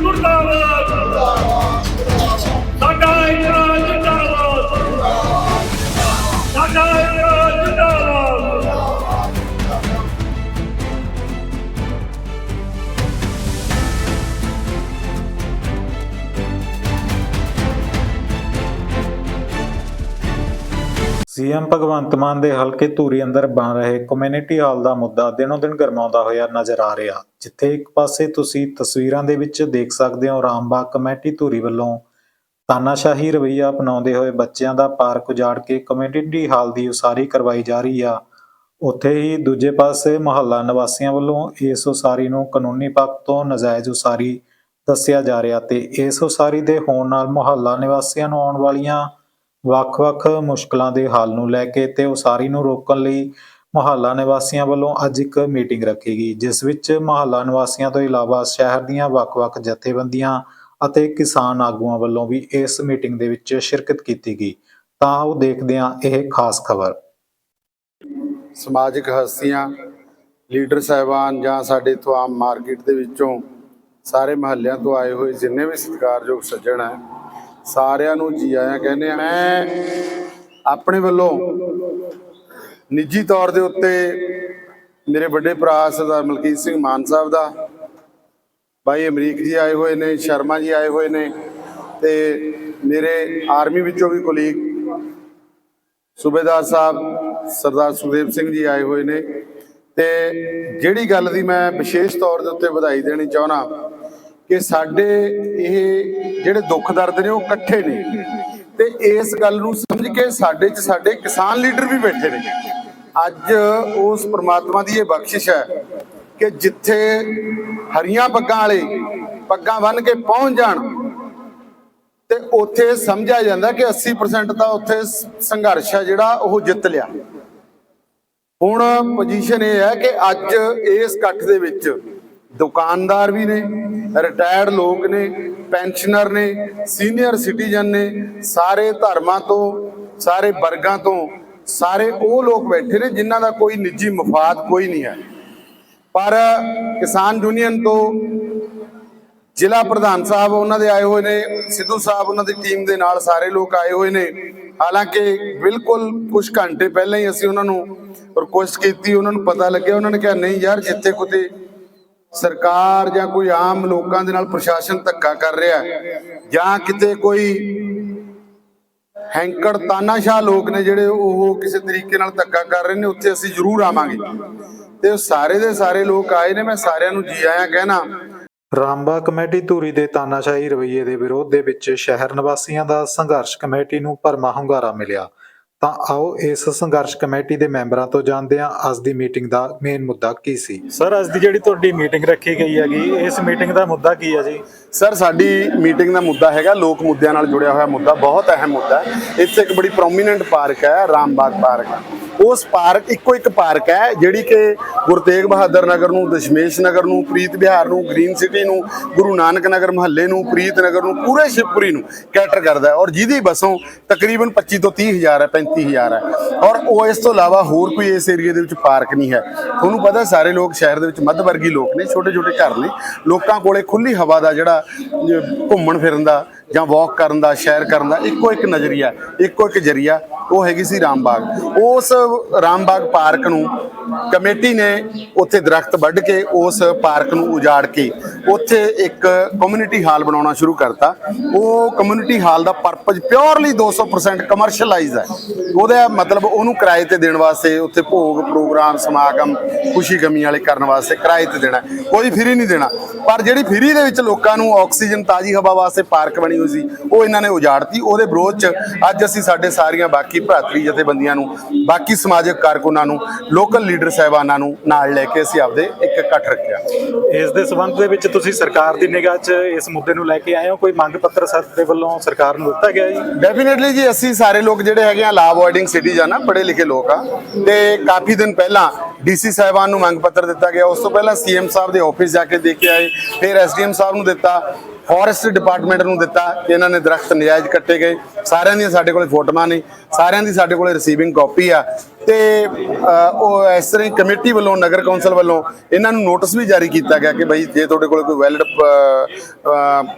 Committee CM Bhagwant Mann ਦੇ ਹਲਕੇ ਧੂਰੀ ਅੰਦਰ ਬਣ ਰਹੇ ਕਮਿਊਨਿਟੀ ਹਾਲ ਦਾ ਮੁੱਦਾ ਦਿਨੋ ਦਿਨ ਗਰਮਾਉਂਦਾ ਹੋਇਆ ਨਜ਼ਰ ਆ ਰਿਹਾ। ਜਿੱਥੇ ਇੱਕ ਪਾਸੇ ਤੁਸੀਂ ਤਸਵੀਰਾਂ ਦੇ ਵਿੱਚ ਦੇਖ ਸਕਦੇ ਹੋ ਰਾਮਬਾਗ ਕਮੇਟੀ ਧੂਰੀ ਵੱਲੋਂ ਤਾਨਾਸ਼ਾਹੀ ਰਵੱਈਆ ਅਪਣਾਉਂਦੇ ਹੋਏ ਬੱਚਿਆਂ ਦਾ ਪਾਰਕ ਉਜਾੜ ਕੇ ਕਮਿਊਨਿਟੀ ਹਾਲ ਦੀ ਉਸਾਰੀ ਕਰਵਾਈ ਜਾ ਰਹੀ ਆ। ਉੱਥੇ ਹੀ ਦੂਜੇ ਪਾਸੇ ਮੁਹੱਲਾ ਨਿਵਾਸੀਆਂ ਵੱਲੋਂ ਇਸ ਉਸਾਰੀ ਨੂੰ ਕਾਨੂੰਨੀ ਪੱਖ ਤੋਂ ਨਜਾਇਜ਼ ਉਸਾਰੀ ਦੱਸਿਆ ਜਾ ਰਿਹਾ ਤੇ ਇਸ ਉਸਾਰੀ ਦੇ ਹੋਣ ਨਾਲ ਮੁਹੱਲਾ ਨਿਵਾਸੀਆਂ ਨੂੰ ਆਉਣ ਵਾਲੀਆਂ ਵੱਖ-ਵੱਖ ਮੁਸ਼ਕਲਾਂ ਦੇ ਹੱਲ ਨੂੰ ਲੈ ਕੇ ਤੇ ਉਸਾਰੀ ਨੂੰ ਰੋਕਣ ਲਈ ਮੁਹੱਲਾ ਨਿਵਾਸੀਆਂ ਵੱਲੋਂ ਅੱਜ ਇੱਕ ਮੀਟਿੰਗ ਰੱਖੀ ਗਈ, ਜਿਸ ਵਿੱਚ ਮੁਹੱਲਾ ਨਿਵਾਸੀਆਂ ਤੋਂ ਇਲਾਵਾ ਸ਼ਹਿਰ ਦੀਆਂ ਵੱਖ-ਵੱਖ ਜਥੇਬੰਦੀਆਂ ਅਤੇ ਕਿਸਾਨ ਆਗੂਆਂ ਵੱਲੋਂ ਵੀ ਇਸ ਮੀਟਿੰਗ ਦੇ ਵਿੱਚ ਸ਼ਿਰਕਤ ਕੀਤੀ ਗਈ। ਤਾਂ ਉਹ ਦੇਖਦੇ ਹਾਂ ਇਹ ਖਾਸ ਖਬਰ। ਸਮਾਜਿਕ ਹਸਤੀਆਂ, ਲੀਡਰ ਸਾਹਿਬਾਨ ਜਾਂ ਸਾਡੇ ਤੋਂ ਆਮ ਮਾਰਕੀਟ ਦੇ ਵਿੱਚੋਂ ਸਾਰੇ ਮਹੱਲਿਆਂ ਤੋਂ ਆਏ ਹੋਏ ਜਿੰਨੇ ਵੀ ਸਤਿਕਾਰਯੋਗ ਸੱਜਣ ਹੈ ਸਾਰਿਆਂ ਨੂੰ ਜੀ ਆਇਆਂ ਕਹਿੰਦੇ ਆ, ਮੈਂ ਆਪਣੇ ਵੱਲੋਂ ਨਿੱਜੀ ਤੌਰ ਦੇ ਉੱਤੇ ਮੇਰੇ ਵੱਡੇ ਭਰਾ ਸਰਦਾਰ ਮਲਕੀਤ ਸਿੰਘ ਮਾਨ ਸਾਹਿਬ ਦਾ ਭਾਈ ਅਮਰੀਕ ਜੀ ਆਏ ਹੋਏ ਨੇ, ਸ਼ਰਮਾ ਜੀ ਆਏ ਹੋਏ ਨੇ ਤੇ ਮੇਰੇ ਆਰਮੀ ਵਿੱਚੋਂ ਵੀ ਕੋਲੀਗ ਸੂਬੇਦਾਰ ਸਾਹਿਬ ਸਰਦਾਰ ਸੁਖਦੇਵ ਸਿੰਘ ਜੀ ਆਏ ਹੋਏ ਨੇ ਤੇ ਜਿਹੜੀ ਗੱਲ ਦੀ ਮੈਂ ਵਿਸ਼ੇਸ਼ ਤੌਰ ਦੇ ਉੱਤੇ ਵਧਾਈ ਦੇਣੀ ਚਾਹਣਾ ਕਿ ਸਾਡੇ ਇਹ ਜਿਹੜੇ ਦੁੱਖ ਦਰਦ ਨੇ ਉਹ ਇਕੱਠੇ ਨੇ। ਤੇ ਇਸ ਗੱਲ ਨੂੰ ਸਮਝ ਕੇ ਸਾਡੇ 'ਚ ਸਾਡੇ ਕਿਸਾਨ ਲੀਡਰ ਵੀ ਬੈਠੇ ਨੇ। ਅੱਜ ਉਸ ਪ੍ਰਮਾਤਮਾ ਦੀ ਇਹ ਬਖਸ਼ਿਸ਼ ਹੈ ਕਿ ਜਿੱਥੇ ਹਰੀਆਂ ਪੱਗਾਂ ਵਾਲੇ ਪੱਗਾਂ ਬੰਨ ਕੇ ਪਹੁੰਚ ਜਾਣ, ਤੇ ਉੱਥੇ ਸਮਝਿਆ ਜਾਂਦਾ ਕਿ 80% ਤਾਂ ਉੱਥੇ ਸੰਘਰਸ਼ ਹੈ ਜਿਹੜਾ ਉਹ ਜਿੱਤ ਲਿਆ। ਹੁਣ ਪੋਜੀਸ਼ਨ ਇਹ ਹੈ ਕਿ ਅੱਜ ਇਸ ਇਕੱਠ ਦੇ ਵਿੱਚ ਦੁਕਾਨਦਾਰ ਵੀ ਨੇ ਰਿਟਾਇਰਡ ਲੋਕ ਨੇ ਪੈਨਸ਼ਨਰ ਨੇ ਸੀਨੀਅਰ ਸਿਟੀਜ਼ਨ ਨੇ, ਸਾਰੇ ਧਰਮਾਂ ਤੋਂ, ਸਾਰੇ ਵਰਗਾਂ ਤੋਂ, ਸਾਰੇ ਉਹ ਲੋਕ ਬੈਠੇ ਨੇ ਜਿਨ੍ਹਾਂ ਦਾ ਕੋਈ ਨਿੱਜੀ ਮਫਾਦ ਕੋਈ ਨਹੀਂ ਹੈ। ਪਰ ਕਿਸਾਨ ਯੂਨੀਅਨ ਤੋਂ ਜ਼ਿਲ੍ਹਾ ਪ੍ਰਧਾਨ ਸਾਹਿਬ ਉਹਨਾਂ ਦੇ ਆਏ ਹੋਏ ਨੇ, ਸਿੱਧੂ ਸਾਹਿਬ ਉਹਨਾਂ ਦੀ ਟੀਮ ਦੇ ਨਾਲ ਸਾਰੇ ਲੋਕ ਆਏ ਹੋਏ ਨੇ। ਹਾਲਾਂਕਿ ਬਿਲਕੁਲ ਕੁਝ ਘੰਟੇ ਪਹਿਲਾਂ ਹੀ ਅਸੀਂ ਉਹਨਾਂ ਨੂੰ ਰਿਕੁਐਸਟ ਕੀਤੀ, ਉਹਨਾਂ ਨੂੰ ਪਤਾ ਲੱਗਿਆ, ਉਹਨਾਂ ਨੇ ਕਿਹਾ, ਨਹੀਂ ਯਾਰ ਜਿੱਥੇ ਕਿਤੇ ਸਰਕਾਰ ਜਾਂ ਕੋਈ ਆਮ ਲੋਕਾਂ ਦੇ ਨਾਲ ਪ੍ਰਸ਼ਾਸਨ ਧੱਕਾ ਕਰ ਰਿਹਾ ਹੈ, ਜਾਂ ਕਿਤੇ ਕੋਈ ਹੈਂਕੜ ਤਾਨਾਸ਼ਾਹ ਲੋਕ ਨੇ ਜਿਹੜੇ ਉਹ ਕਿਸੇ ਤਰੀਕੇ ਨਾਲ ਧੱਕਾ ਕਰ ਰਹੇ ਨੇ ਉੱਥੇ ਅਸੀਂ ਜ਼ਰੂਰ ਆਵਾਂਗੇ। ਤੇ ਉਹ ਸਾਰੇ ਦੇ ਸਾਰੇ ਲੋਕ ਆਏ ਨੇ ਮੈਂ ਸਾਰਿਆਂ ਨੂੰ ਜੀ ਆਇਆਂ ਕਹਿਣਾ। ਰਾਮਬਾ ਕਮੇਟੀ ਧੂਰੀ ਦੇ ਤਾਨਾਸ਼ਾਹੀ ਰਵੱਈਏ ਦੇ ਵਿਰੋਧ ਦੇ ਵਿੱਚ ਸ਼ਹਿਰ ਨਿਵਾਸੀਆਂ ਦਾ ਸੰਘਰਸ਼ ਕਮੇਟੀ ਨੂੰ ਭਰਮਾ ਹੁੰਗਾਰਾ ਮਿਲਿਆ। ਤਾਂ ਆਓ ਇਸ ਸੰਘਰਸ਼ ਕਮੇਟੀ ਦੇ ਮੈਂਬਰਾਂ ਤੋਂ ਜਾਣਦੇ ਹਾਂ ਅੱਜ ਦੀ ਮੀਟਿੰਗ ਦਾ ਮੇਨ ਮੁੱਦਾ ਕੀ ਸੀ। ਸਰ ਅੱਜ ਦੀ ਜਿਹੜੀ ਤੁਹਾਡੀ ਮੀਟਿੰਗ ਰੱਖੀ ਗਈ ਹੈਗੀ ਇਸ ਮੀਟਿੰਗ ਦਾ ਮੁੱਦਾ ਕੀ ਹੈ ਜੀ? ਸਰ ਸਾਡੀ ਮੀਟਿੰਗ ਦਾ ਮੁੱਦਾ ਹੈਗਾ ਲੋਕ ਮੁੱਦਿਆਂ ਨਾਲ ਜੁੜਿਆ ਹੋਇਆ ਮੁੱਦਾ ਬਹੁਤ ਅਹਿਮ ਮੁੱਦਾ ਹੈ। ਇੱਥੇ ਇੱਕ ਬੜੀ ਪ੍ਰੋਮੀਨੈਂਟ ਪਾਰਕ ਹੈ ਰਾਮਬਾਗ ਪਾਰਕ। ਉਸ ਪਾਰਕ, ਇੱਕੋ ਇੱਕ ਪਾਰਕ ਹੈ, ਜਿਹੜੀ ਕਿ ਗੁਰੂ ਤੇਗ ਬਹਾਦਰ ਨਗਰ ਨੂੰ, ਦਸ਼ਮੇਸ਼ ਨਗਰ ਨੂੰ, ਪ੍ਰੀਤ ਬਿਹਾਰ ਨੂੰ, ਗ੍ਰੀਨ ਸਿਟੀ ਨੂੰ, ਗੁਰੂ ਨਾਨਕ ਨਗਰ ਮੁਹੱਲੇ ਨੂੰ, ਪ੍ਰੀਤ ਨਗਰ ਨੂੰ, ਪੂਰੇ ਸ਼ਿਵਪੁਰੀ ਨੂੰ ਕੈਟਰ ਕਰਦਾ ਹੈ। ਔਰ ਜਿਹਦੀ ਬਸੋਂ ਤਕਰੀਬਨ 25 ਤੋਂ 30 ਹਜ਼ਾਰ ਹੈ 35 ਹਜ਼ਾਰ ਹੈ। ਔਰ ਉਹ ਇਸ ਤੋਂ ਇਲਾਵਾ ਹੋਰ ਕੋਈ ਇਸ ਏਰੀਆ ਦੇ ਵਿੱਚ ਪਾਰਕ ਨਹੀਂ ਹੈ। ਤੁਹਾਨੂੰ ਪਤਾ ਸਾਰੇ ਲੋਕ ਸ਼ਹਿਰ ਦੇ ਵਿੱਚ ਮੱਧ ਵਰਗੀ ਲੋਕ ਨੇ ਛੋਟੇ ਛੋਟੇ ਘਰ ਨੇ। ਲੋਕਾਂ ਕੋਲੇ ਖੁੱਲੀ ਹਵਾ ਦਾ ਜਿਹੜਾ ਘੁੰਮਣ ਫਿਰਨ ਦਾ ਜਾਂ ਵਾਕ ਕਰਨ ਦਾ ਸ਼ੈਰ ਕਰਨ ਦਾ, ਇੱਕੋ ਇੱਕ ਨਜ਼ਰੀਆ, ਇੱਕੋ ਇੱਕ ਜਰੀਆ, ਉਹ ਹੈਗੀ ਸੀ ਰਾਮਬਾਗ। ਉਸ ਰਾਮਬਾਗ ਪਾਰਕ ਨੂੰ ਕਮੇਟੀ ਨੇ ਉੱਥੇ ਦਰਖਤ ਵੱਢ ਕੇ ਉਸ ਪਾਰਕ ਨੂੰ ਉਜਾੜ ਕੇ ਉੱਥੇ ਇੱਕ ਕਮਿਊਨਿਟੀ ਹਾਲ ਬਣਾਉਣਾ ਸ਼ੁਰੂ ਕਰਤਾ। ਉਹ ਕਮਿਊਨਿਟੀ ਹਾਲ ਦਾ ਪਰਪਸ ਪਿਓਰਲੀ 200% ਕਮਰਸ਼ੀਅਲਾਈਜ਼ ਹੈ। ਉਹਦਾ ਮਤਲਬ ਉਹਨੂੰ ਕਿਰਾਏ ਤੇ ਦੇਣ ਵਾਸਤੇ ਉੱਥੇ ਭੋਗ, ਪ੍ਰੋਗਰਾਮ, ਸਮਾਗਮ, ਖੁਸ਼ੀ ਗਮੀ ਵਾਲੇ ਕਰਨ ਵਾਸਤੇ ਕਿਰਾਏ ਤੇ ਦੇਣਾ। ਕੋਈ ਫ੍ਰੀ ਨਹੀਂ ਦੇਣਾ। ਪਰ ਜਿਹੜੀ ਫ੍ਰੀ ਦੇ ਵਿੱਚ ਲੋਕਾਂ ਨੂੰ ਆਕਸੀਜਨ ਤਾਜ਼ੀ ਹਵਾ ਵਾਸਤੇ ਪਾਰਕ ਬਣੀ ਹੋਈ ਸੀ, ਉਹ ਇਹਨਾਂ ਨੇ ਉਜਾੜਤੀ। ਉਹਦੇ ਵਿਰੋਧ ਚ ਅੱਜ ਅਸੀਂ ਸਾਡੇ ਸਾਰੀਆਂ ਬਾਕੀ ਭਰਾਤਰੀ ਜਥੇਬੰਦੀਆਂ ਨੂੰ, ਬਾਕੀ ਸਮਾਜਿਕ ਕਾਰਕੁਨਾਂ ਨੂੰ ਲੋਕਲ ਲੀਡਰ ਸਾਹਿਬਾਨਾਂ ਨੂੰ ਨਾਲ ਲੈ ਕੇ ਅਸੀਂ ਆਪਦੇ ਇੱਕ ਇਕੱਠ ਰੱਖਿਆ। ਇਸ ਦੇ ਸਬੰਧ ਦੇ ਵਿੱਚ ਤੁਸੀਂ ਸਰਕਾਰ ਦੀ ਨਿਗਾਹ 'ਚ ਇਸ ਮੁੱਦੇ ਨੂੰ ਲੈ ਕੇ ਆਏ ਹੋ? ਕੋਈ ਮੰਗ ਪੱਤਰ ਸਰ ਦੇ ਵੱਲੋਂ ਸਰਕਾਰ ਨੂੰ ਦਿੱਤਾ ਗਿਆ ਜੀ? ਡੈਫੀਨਿਟਲੀ ਜੀ, ਅਸੀਂ ਸਾਰੇ ਲੋਕ ਜਿਹੜੇ ਹੈਗੇ ਆ ਲਾ ਅਵੋਇਡਿੰਗ ਸਿਟੀਜ਼ਨ ਆ ਪੜ੍ਹੇ ਲਿਖੇ ਲੋਕ ਆ। ਤੇ ਕਾਫੀ ਦਿਨ ਪਹਿਲਾਂ ਡੀਸੀ ਸਾਹਿਬਾਨ ਨੂੰ ਮੰਗ ਪੱਤਰ ਦਿੱਤਾ ਗਿਆ। ਉਸ ਤੋਂ ਪਹਿਲਾਂ ਸੀਐਮ ਸਾਹਿਬ ਦੇ ਆਫਿਸ ਜਾ ਕੇ ਦੇਖ ਕੇ ਆਏ। ਫਿਰ ਐਸਡੀਐਮ ਸਾਹਿਬ ਨੂੰ ਦਿੱਤਾ ਫੋਰੈਸਟ ਡਿਪਾਰਟਮੈਂਟ ਨੂੰ ਦਿੱਤਾ ਕਿ ਇਹਨਾਂ ਨੇ ਦਰਖਤ ਨਜਾਇਜ਼ ਕੱਟੇ ਗਏ। ਸਾਰਿਆਂ ਦੀਆਂ ਸਾਡੇ ਕੋਲੇ ਫੋਟੋਆਂ ਨੇ, ਸਾਰਿਆਂ ਦੀ ਸਾਡੇ ਕੋਲੇ ਰਿਸੀਵਿੰਗ ਕਾਪੀ ਆ। ਤੇ ਉਹ ਇਸ ਤਰ੍ਹਾਂ ਹੀ ਕਮੇਟੀ ਵੱਲੋਂ ਨਗਰ ਕੌਂਸਲ ਵੱਲੋਂ ਇਹਨਾਂ ਨੂੰ ਨੋਟਿਸ ਵੀ ਜਾਰੀ ਕੀਤਾ ਗਿਆ ਕਿ ਬਈ ਜੇ ਤੁਹਾਡੇ ਕੋਲ ਕੋਈ ਵੈਲਿਡ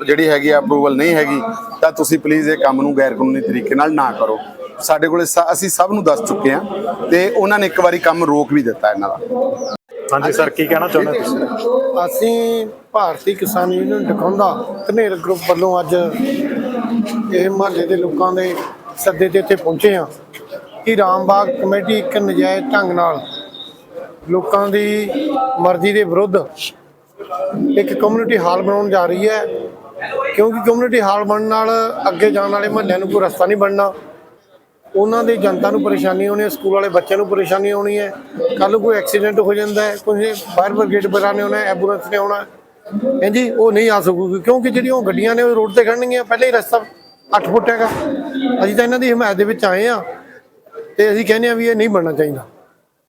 ਜਿਹੜੀ ਹੈਗੀ ਅਪਰੂਵਲ ਨਹੀਂ ਹੈਗੀ ਤਾਂ ਤੁਸੀਂ ਪਲੀਜ਼ ਇਹ ਕੰਮ ਨੂੰ ਗੈਰ ਕਾਨੂੰਨੀ ਤਰੀਕੇ ਨਾਲ ਨਾ ਕਰੋ। ਸਾਡੇ ਕੋਲੇ ਅਸੀਂ ਸਭ ਨੂੰ ਦੱਸ ਚੁੱਕੇ ਹਾਂ ਤੇ ਉਹਨਾਂ ਨੇ ਇੱਕ ਵਾਰੀ ਕੰਮ ਰੋਕ ਵੀ ਦਿੱਤਾ ਇਹਨਾਂ ਦਾ। ਹਾਂਜੀ ਸਰ ਕੀ ਕਹਿਣਾ ਚਾਹੁੰਦੇ ਤੁਸੀਂ? ਅਸੀਂ ਭਾਰਤੀ ਕਿਸਾਨ ਯੂਨੀਅਨ ਡਕੌਂਦਾ ਧਨੇਰ ਗਰੁੱਪ ਵੱਲੋਂ ਅੱਜ ਇਹ ਮਹੱਲੇ ਦੇ ਲੋਕਾਂ ਦੇ ਸੱਦੇ ਤੇ ਇੱਥੇ ਪਹੁੰਚੇ ਹਾਂ। ਕਿ ਰਾਮਬਾਗ ਕਮੇਟੀ ਇੱਕ ਨਜਾਇਜ਼ ਢੰਗ ਨਾਲ ਲੋਕਾਂ ਦੀ ਮਰਜ਼ੀ ਦੇ ਵਿਰੁੱਧ ਇੱਕ ਕਮਿਊਨਿਟੀ ਹਾਲ ਬਣਾਉਣ ਜਾ ਰਹੀ ਹੈ। ਕਿਉਂਕਿ ਕਮਿਊਨਿਟੀ ਹਾਲ ਬਣਨ ਨਾਲ ਅੱਗੇ ਜਾਣ ਵਾਲੇ ਮਹੱਲਿਆਂ ਨੂੰ ਕੋਈ ਰਸਤਾ ਨਹੀਂ ਬਣਨਾ। ਉਹਨਾਂ ਦੀ ਜਨਤਾ ਨੂੰ ਪਰੇਸ਼ਾਨੀ ਹੋਣੀ ਹੈ, ਸਕੂਲ ਵਾਲੇ ਬੱਚਿਆਂ ਨੂੰ ਪਰੇਸ਼ਾਨੀ ਹੋਣੀ ਹੈ। ਕੱਲ ਨੂੰ ਕੋਈ ਐਕਸੀਡੈਂਟ ਹੋ ਜਾਂਦਾ ਹੈ, ਕੋਈ ਫਾਇਰ ਬ੍ਰਿਗੇਡ ਬਰਾਨੇ ਆਉਣਾ ਐਂਬੂਲੈਂਸ ਨੇ ਆਉਣਾ ਹੈ। ਹਾਂਜੀ ਉਹ ਨਹੀਂ ਆ ਸਕੂਗੀ, ਕਿਉਂਕਿ ਜਿਹੜੀਆਂ ਉਹ ਗੱਡੀਆਂ ਨੇ ਉਹ ਰੋਡ ਤੇ ਖੜਨਗੀਆਂ ਪਹਿਲੇ ਹੀ ਰਸਤਾ 8 ਫੁੱਟ ਹੈਗਾ। ਅਸੀਂ ਤਾਂ ਇਹਨਾਂ ਦੀ ਹਮਾਇਤ ਦੇ ਵਿੱਚ ਆਏ ਆ ਤੇ ਅਸੀਂ ਕਹਿੰਦੇ ਆ ਵੀ ਇਹ ਨਹੀਂ ਬਣਨਾ ਚਾਹੀਦਾ।